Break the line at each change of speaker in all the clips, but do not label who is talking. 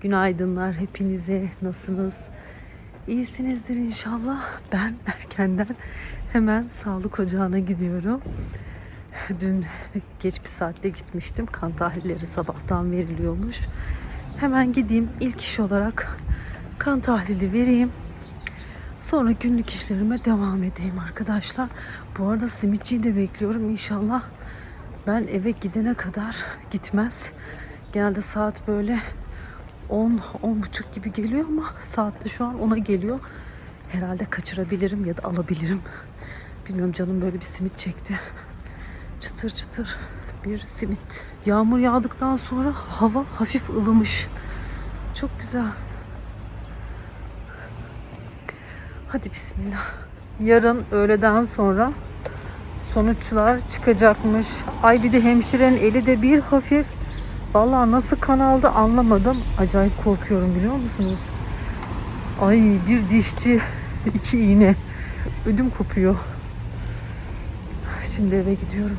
Günaydınlar hepinize. Nasılsınız? İyisinizdir inşallah. Ben erkenden hemen sağlık ocağına gidiyorum. Dün geç bir saatte gitmiştim. Kan tahlilleri sabahtan veriliyormuş. Hemen gideyim ilk iş olarak kan tahlili vereyim. Sonra günlük işlerime devam edeyim arkadaşlar. Bu arada simitçiyi de bekliyorum inşallah. Ben eve gidene kadar gitmez. Genelde saat böyle 10 10 buçuk gibi geliyor ama saatte şu an ona geliyor. Herhalde kaçırabilirim ya da alabilirim. Bilmiyorum canım böyle bir simit çekti. Çıtır çıtır bir simit. Yağmur yağdıktan sonra hava hafif ılımış. Çok güzel. Hadi bismillah. Yarın öğleden sonra sonuçlar çıkacakmış. Ay bir de hemşirenin eli de bir hafif. Vallahi nasıl kan aldı anlamadım. Acayip korkuyorum biliyor musunuz? Ay bir dişçi, iki iğne. Ödüm kopuyor. Şimdi eve gidiyorum.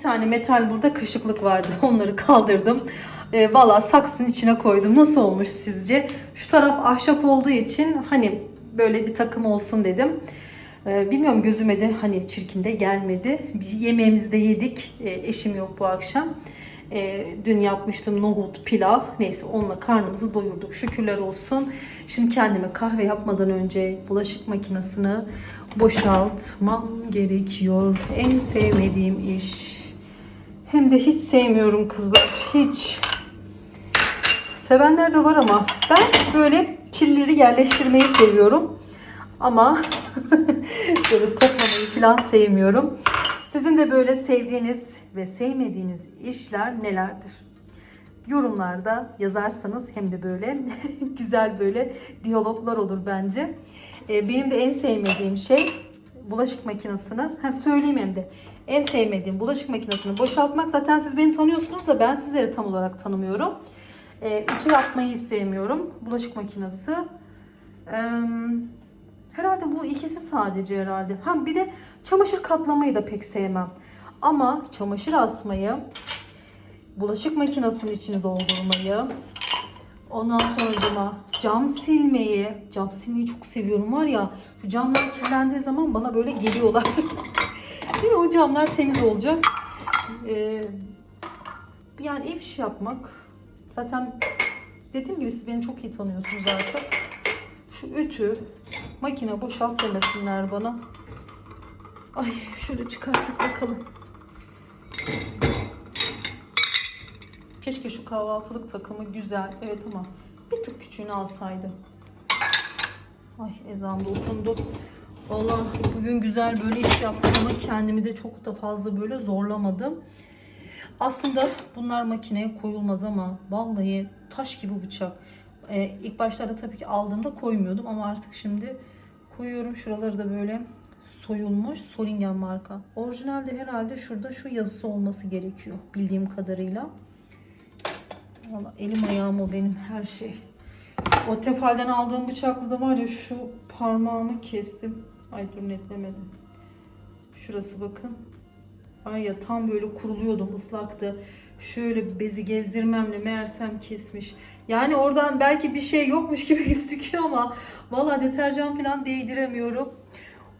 Tane metal burada kaşıklık vardı. Onları kaldırdım. E, Valla saksının içine koydum. Nasıl olmuş sizce? Şu taraf ahşap olduğu için hani böyle bir takım olsun dedim. E, bilmiyorum gözüme de hani çirkin de gelmedi. Biz yemeğimizi de yedik. E, eşim yok bu akşam. E, dün yapmıştım nohut, pilav. Neyse onunla karnımızı doyurduk. Şükürler olsun. Şimdi kendime kahve yapmadan önce bulaşık makinesini boşaltmam gerekiyor. En sevmediğim iş. Hem de hiç sevmiyorum kızlar. Hiç. Sevenler de var ama ben böyle kirleri yerleştirmeyi seviyorum. Ama böyle toplamayı falan sevmiyorum. Sizin de böyle sevdiğiniz ve sevmediğiniz işler nelerdir? Yorumlarda yazarsanız hem de böyle güzel böyle diyaloglar olur bence. Ee, benim de en sevmediğim şey bulaşık makinesini hem söyleyeyim hem de en sevmediğim bulaşık makinesini boşaltmak. Zaten siz beni tanıyorsunuz da ben sizleri tam olarak tanımıyorum. Ee, ütü yapmayı sevmiyorum. Bulaşık makinesi. Ee, herhalde bu ikisi sadece herhalde. Ha bir de çamaşır katlamayı da pek sevmem. Ama çamaşır asmayı, bulaşık makinesinin içini doldurmayı, ondan sonra cam silmeyi, cam silmeyi çok seviyorum var ya. Şu camlar kirlendiği zaman bana böyle geliyorlar. Değil? O camlar temiz olacak. Ee, yani ev işi yapmak. Zaten dediğim gibi siz beni çok iyi tanıyorsunuz artık. Şu ütü, makine boşalt demesinler bana. Ay şöyle çıkarttık bakalım. Keşke şu kahvaltılık takımı güzel. Evet ama bir tık küçüğünü alsaydım. Ay ezan da. Valla bugün güzel böyle iş yaptım ama kendimi de çok da fazla böyle zorlamadım. Aslında bunlar makineye koyulmaz ama vallahi taş gibi bıçak. Ee, ilk başlarda tabii ki aldığımda koymuyordum ama artık şimdi koyuyorum. Şuraları da böyle soyulmuş. Solingen marka. Orijinalde herhalde şurada şu yazısı olması gerekiyor bildiğim kadarıyla. Valla elim ayağım o benim her şey. O tefalden aldığım bıçakla da var ya şu parmağımı kestim. Ay dur netlemedim. Şurası bakın. Var ya tam böyle kuruluyordum ıslaktı. Şöyle bezi gezdirmemle meğersem kesmiş. Yani oradan belki bir şey yokmuş gibi gözüküyor ama valla deterjan falan değdiremiyorum.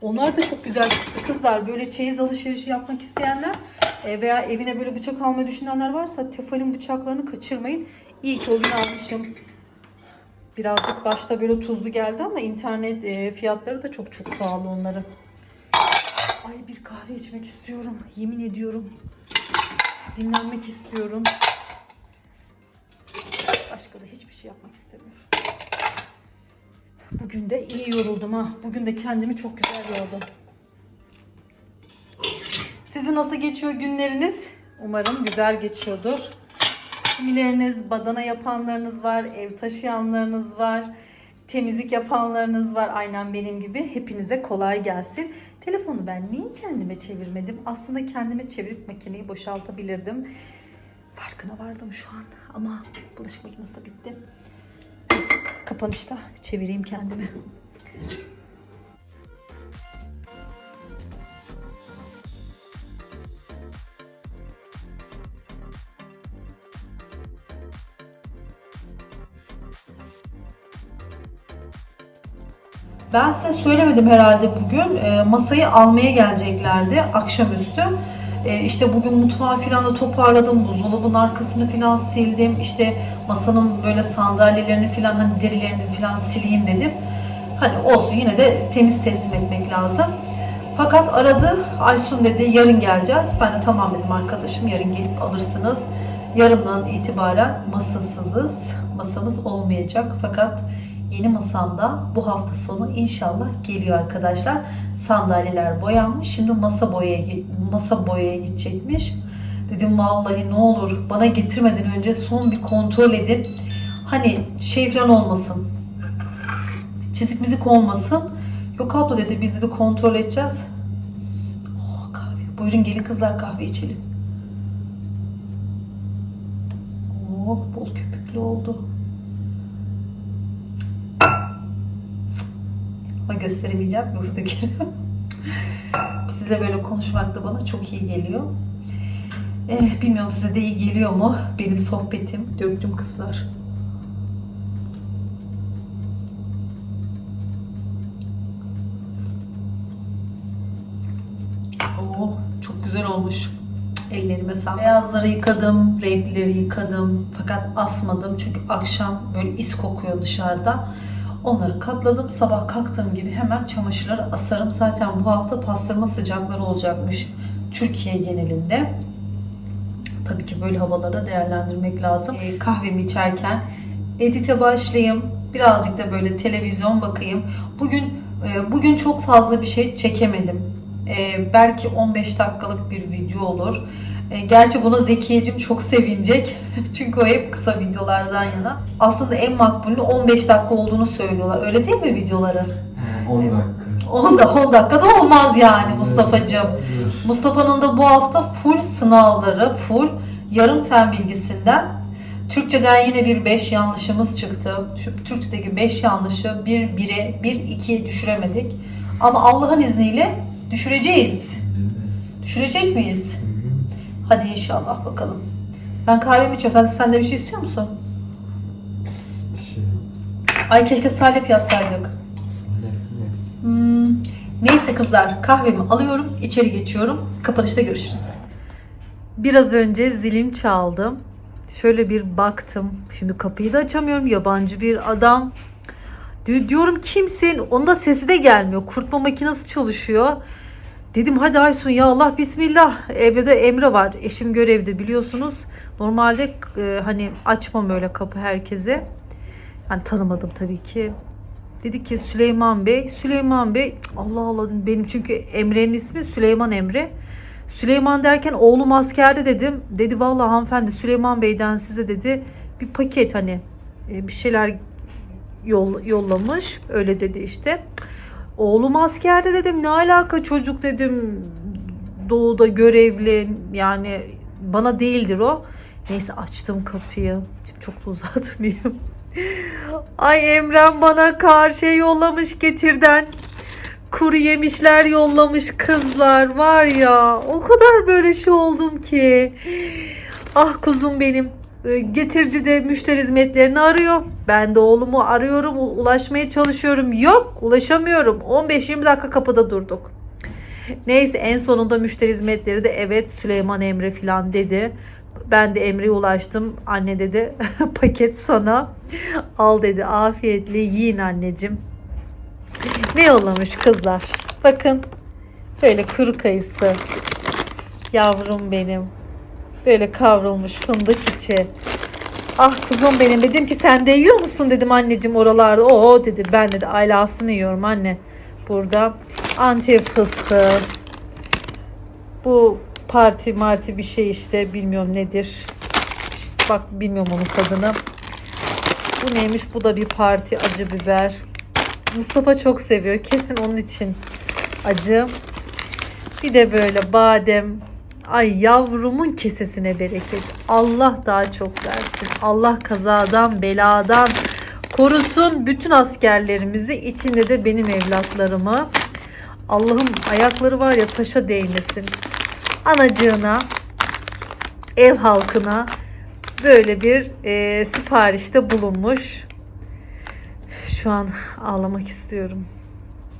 Onlar da çok güzel kızlar. Böyle çeyiz alışverişi yapmak isteyenler e, veya evine böyle bıçak almayı düşünenler varsa tefalin bıçaklarını kaçırmayın. İyi ki o gün almışım. Birazcık başta böyle tuzlu geldi ama internet e, fiyatları da çok çok pahalı onları. Ay bir kahve içmek istiyorum. Yemin ediyorum. Dinlenmek istiyorum. Başka da hiçbir şey yapmak istemiyorum. Bugün de iyi yoruldum ha. Bugün de kendimi çok güzel yordum. Sizin nasıl geçiyor günleriniz? Umarım güzel geçiyordur. Kimileriniz badana yapanlarınız var, ev taşıyanlarınız var, temizlik yapanlarınız var aynen benim gibi. Hepinize kolay gelsin. Telefonu ben niye kendime çevirmedim? Aslında kendime çevirip makineyi boşaltabilirdim. Farkına vardım şu an ama bulaşık makinesi de bitti. Neyse kapanışta çevireyim kendimi. Ben size söylemedim herhalde bugün. E, masayı almaya geleceklerdi akşamüstü. E, işte bugün mutfağı falan da toparladım. Buzdolabının arkasını falan sildim. İşte masanın böyle sandalyelerini falan hani derilerini falan sileyim dedim. Hani olsun yine de temiz teslim etmek lazım. Fakat aradı. Aysun dedi yarın geleceğiz. Ben de tamam dedim arkadaşım yarın gelip alırsınız. Yarından itibaren masasızız. Masamız olmayacak. Fakat yeni masamda bu hafta sonu inşallah geliyor arkadaşlar. Sandalyeler boyanmış. Şimdi masa boyaya masa boyaya gidecekmiş. Dedim vallahi ne olur bana getirmeden önce son bir kontrol edin. Hani şey falan olmasın. Çizik mizik olmasın. Yok abla dedi biz de kontrol edeceğiz. Oh kahve. Buyurun gelin kızlar kahve içelim. Gösteremeyeceğim yoksa dökerim. Sizle böyle konuşmak da bana çok iyi geliyor. Eh, bilmiyorum size de iyi geliyor mu benim sohbetim. Döktüm kızlar. Oo, çok güzel olmuş. Ellerime sağlık. Beyazları yıkadım, renkleri yıkadım. Fakat asmadım çünkü akşam böyle is kokuyor dışarıda. Onları katladım. Sabah kalktığım gibi hemen çamaşırları asarım. Zaten bu hafta pastırma sıcakları olacakmış Türkiye genelinde. Tabii ki böyle havalarda değerlendirmek lazım. Ee, kahvemi içerken edite başlayayım. Birazcık da böyle televizyon bakayım. Bugün e, bugün çok fazla bir şey çekemedim. E, belki 15 dakikalık bir video olur. E, gerçi buna Zekiye'cim çok sevinecek. Çünkü o hep kısa videolardan yana. Aslında en makbulü 15 dakika olduğunu söylüyorlar. Öyle değil mi videoları?
He, 10 dakika.
10 da 10 dakikada olmaz yani Mustafa'cığım. Mustafa'nın da bu hafta full sınavları, full yarım fen bilgisinden. Türkçeden yine bir 5 yanlışımız çıktı. Şu Türkçedeki 5 yanlışı bir 1'e, bir 2'ye düşüremedik. Ama Allah'ın izniyle düşüreceğiz.
Evet.
Düşürecek miyiz? Hadi inşallah bakalım. Ben kahvemi içiyorum. Sen, sen de bir şey istiyor musun?
Şey,
Ay keşke salep yapsaydık. Hmm, neyse kızlar kahvemi alıyorum içeri geçiyorum kapanışta görüşürüz. Biraz önce zilim çaldım. Şöyle bir baktım. Şimdi kapıyı da açamıyorum. Yabancı bir adam. Di- Diyorum kimsin? Onun da sesi de gelmiyor. Kurutma makinesi çalışıyor. Dedim hadi Aysun ya Allah bismillah. Evde de Emre var. Eşim görevde biliyorsunuz. Normalde e, hani açmam öyle kapı herkese. Yani tanımadım tabii ki. Dedi ki Süleyman Bey. Süleyman Bey Allah Allah dedim benim çünkü Emre'nin ismi Süleyman Emre. Süleyman derken oğlum askerde dedim. Dedi vallahi hanımefendi Süleyman Bey'den size dedi bir paket hani e, bir şeyler yol, yollamış. Öyle dedi işte. Oğlum askerde dedim ne alaka çocuk dedim doğuda görevli yani bana değildir o. Neyse açtım kapıyı. Şimdi çok da uzatmayayım. Ay Emrem bana karşı yollamış getirden. Kuru yemişler yollamış kızlar var ya. O kadar böyle şey oldum ki. Ah kuzum benim. Ee, Getirci de müşteri hizmetlerini arıyor. Ben de oğlumu arıyorum, ulaşmaya çalışıyorum. Yok, ulaşamıyorum. 15-20 dakika kapıda durduk. Neyse en sonunda müşteri hizmetleri de evet Süleyman Emre falan dedi. Ben de Emre'ye ulaştım. Anne dedi paket sana. Al dedi afiyetle yiyin anneciğim. Ne yollamış kızlar? Bakın böyle kuru kayısı. Yavrum benim. Böyle kavrulmuş fındık içi. Ah kuzum benim dedim ki sen de yiyor musun dedim anneciğim oralarda. Oo dedi ben de aylasını yiyorum anne. Burada antep fıstığı. Bu parti marti bir şey işte bilmiyorum nedir. İşte bak bilmiyorum onun tadını. Bu neymiş? Bu da bir parti acı biber. Mustafa çok seviyor. Kesin onun için acı. Bir de böyle badem. Ay yavrumun kesesine bereket. Allah daha çok versin. Allah kazadan, beladan korusun bütün askerlerimizi. içinde de benim evlatlarımı. Allah'ım ayakları var ya taşa değmesin. Anacığına, ev halkına böyle bir e, siparişte bulunmuş. Şu an ağlamak istiyorum.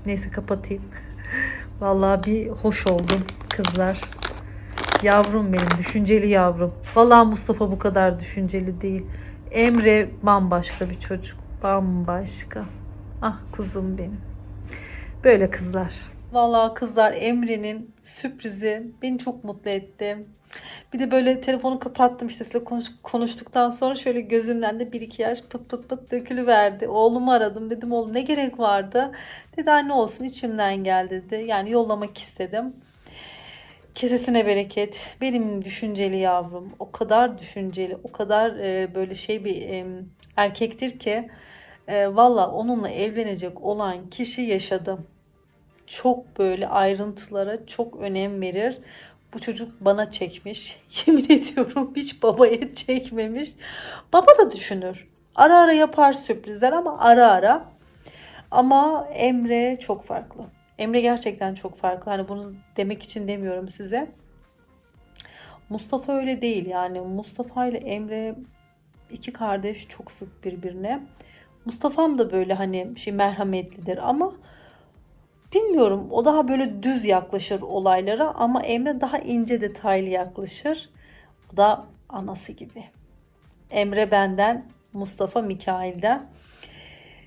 Neyse kapatayım. Vallahi bir hoş oldum kızlar. Yavrum benim, düşünceli yavrum. Vallahi Mustafa bu kadar düşünceli değil. Emre bambaşka bir çocuk. Bambaşka. Ah kuzum benim. Böyle kızlar. Vallahi kızlar Emre'nin sürprizi beni çok mutlu etti. Bir de böyle telefonu kapattım işte sizinle konuş, konuştuktan sonra şöyle gözümden de bir iki yaş pıt pıt pıt dökülüverdi. Oğlumu aradım dedim oğlum ne gerek vardı? Dedi anne olsun içimden geldi dedi. Yani yollamak istedim. Kesesine bereket. Benim düşünceli yavrum. O kadar düşünceli, o kadar e, böyle şey bir e, erkektir ki e, valla onunla evlenecek olan kişi yaşadım. Çok böyle ayrıntılara çok önem verir. Bu çocuk bana çekmiş. Yemin ediyorum hiç babaya çekmemiş. Baba da düşünür. Ara ara yapar sürprizler ama ara ara. Ama Emre çok farklı. Emre gerçekten çok farklı. Hani bunu demek için demiyorum size. Mustafa öyle değil yani Mustafa ile Emre iki kardeş çok sık birbirine. Mustafa'm da böyle hani şey merhametlidir ama bilmiyorum o daha böyle düz yaklaşır olaylara ama Emre daha ince detaylı yaklaşır. O da anası gibi. Emre benden, Mustafa Mikail'den.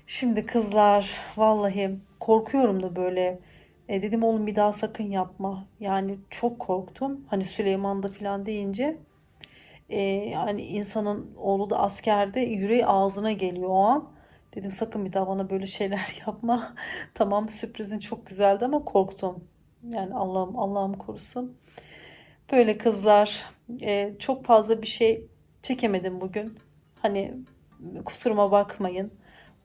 Şimdi kızlar vallahi korkuyorum da böyle. E, dedim oğlum bir daha sakın yapma. Yani çok korktum. Hani Süleyman'da falan deyince e, yani insanın oğlu da askerde yüreği ağzına geliyor o an. Dedim sakın bir daha bana böyle şeyler yapma. tamam sürprizin çok güzeldi ama korktum. Yani Allah'ım Allah'ım korusun. Böyle kızlar e, çok fazla bir şey çekemedim bugün. Hani kusuruma bakmayın.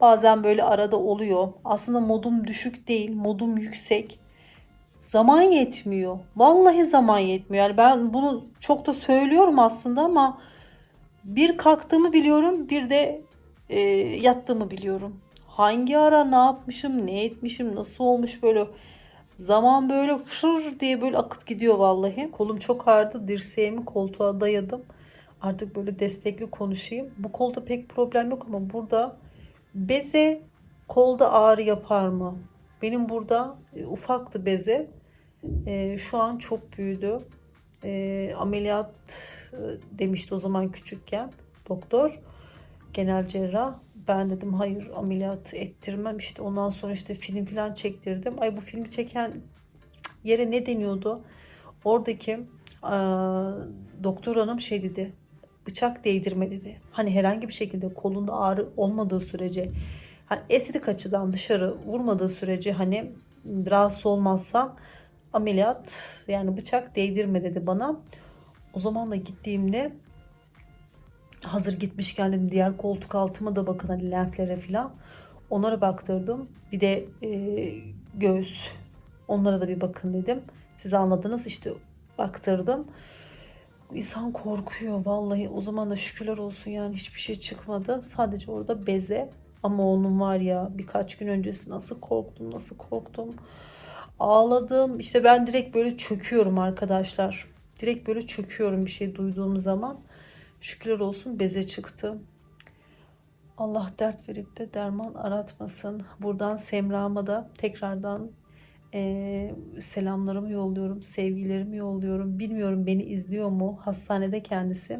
Bazen böyle arada oluyor. Aslında modum düşük değil, modum yüksek. Zaman yetmiyor. Vallahi zaman yetmiyor. Yani ben bunu çok da söylüyorum aslında ama bir kalktığımı biliyorum, bir de e, yattığımı biliyorum. Hangi ara ne yapmışım, ne etmişim, nasıl olmuş böyle zaman böyle fır diye böyle akıp gidiyor vallahi. Kolum çok ağrıdı, dirseğimi koltuğa dayadım. Artık böyle destekli konuşayım. Bu kolda pek problem yok ama burada beze kolda ağrı yapar mı? Benim burada e, ufaktı beze. E, şu an çok büyüdü. E, ameliyat e, demişti o zaman küçükken doktor. Genel cerrah. Ben dedim hayır ameliyat ettirmem. İşte ondan sonra işte film falan çektirdim. Ay bu filmi çeken yere ne deniyordu? Oradaki e, doktor hanım şey dedi. Bıçak değdirme dedi. Hani herhangi bir şekilde kolunda ağrı olmadığı sürece hani estetik açıdan dışarı vurmadığı sürece hani rahatsız olmazsan ameliyat yani bıçak değdirme dedi bana. O zaman da gittiğimde hazır gitmişken dedim diğer koltuk altıma da bakın hani lenflere falan. Onlara baktırdım. Bir de e, göğüs onlara da bir bakın dedim. Siz anladınız işte baktırdım. İnsan korkuyor vallahi. O zaman da şükürler olsun yani hiçbir şey çıkmadı. Sadece orada beze. Ama onun var ya birkaç gün öncesi nasıl korktum nasıl korktum. Ağladım. İşte ben direkt böyle çöküyorum arkadaşlar. Direkt böyle çöküyorum bir şey duyduğum zaman. Şükürler olsun beze çıktı. Allah dert verip de derman aratmasın. Buradan Semra'ma da tekrardan e, selamlarımı yolluyorum, sevgilerimi yolluyorum. Bilmiyorum beni izliyor mu? Hastanede kendisi.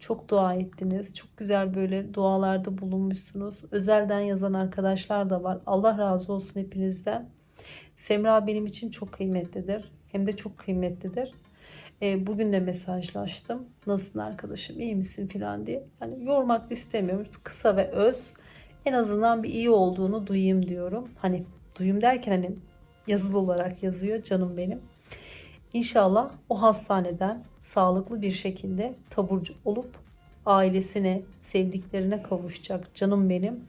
Çok dua ettiniz. Çok güzel böyle dualarda bulunmuşsunuz. Özelden yazan arkadaşlar da var. Allah razı olsun hepinizden. Semra benim için çok kıymetlidir. Hem de çok kıymetlidir. Bugün de mesajlaştım. Nasılsın arkadaşım, iyi misin falan diye. Yani yormak istemiyorum. Kısa ve öz. En azından bir iyi olduğunu duyayım diyorum. Hani duyayım derken hani yazılı olarak yazıyor canım benim. İnşallah o hastaneden sağlıklı bir şekilde taburcu olup ailesine, sevdiklerine kavuşacak canım benim.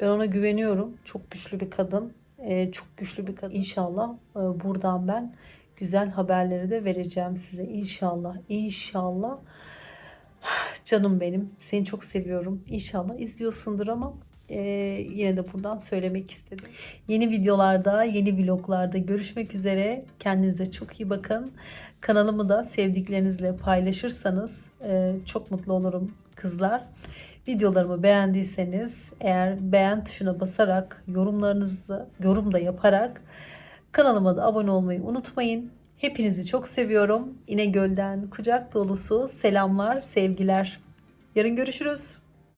Ben ona güveniyorum. Çok güçlü bir kadın. Ee, çok güçlü bir kadın. İnşallah e, buradan ben güzel haberleri de vereceğim size. İnşallah, inşallah. Canım benim. Seni çok seviyorum. İnşallah izliyorsundur ama e, yine de buradan söylemek istedim. Yeni videolarda, yeni vloglarda görüşmek üzere. Kendinize çok iyi bakın. Kanalımı da sevdiklerinizle paylaşırsanız e, çok mutlu olurum kızlar. Videolarımı beğendiyseniz eğer beğen tuşuna basarak yorumlarınızı yorum da yaparak kanalıma da abone olmayı unutmayın. Hepinizi çok seviyorum. İnegöl'den kucak dolusu selamlar, sevgiler. Yarın görüşürüz.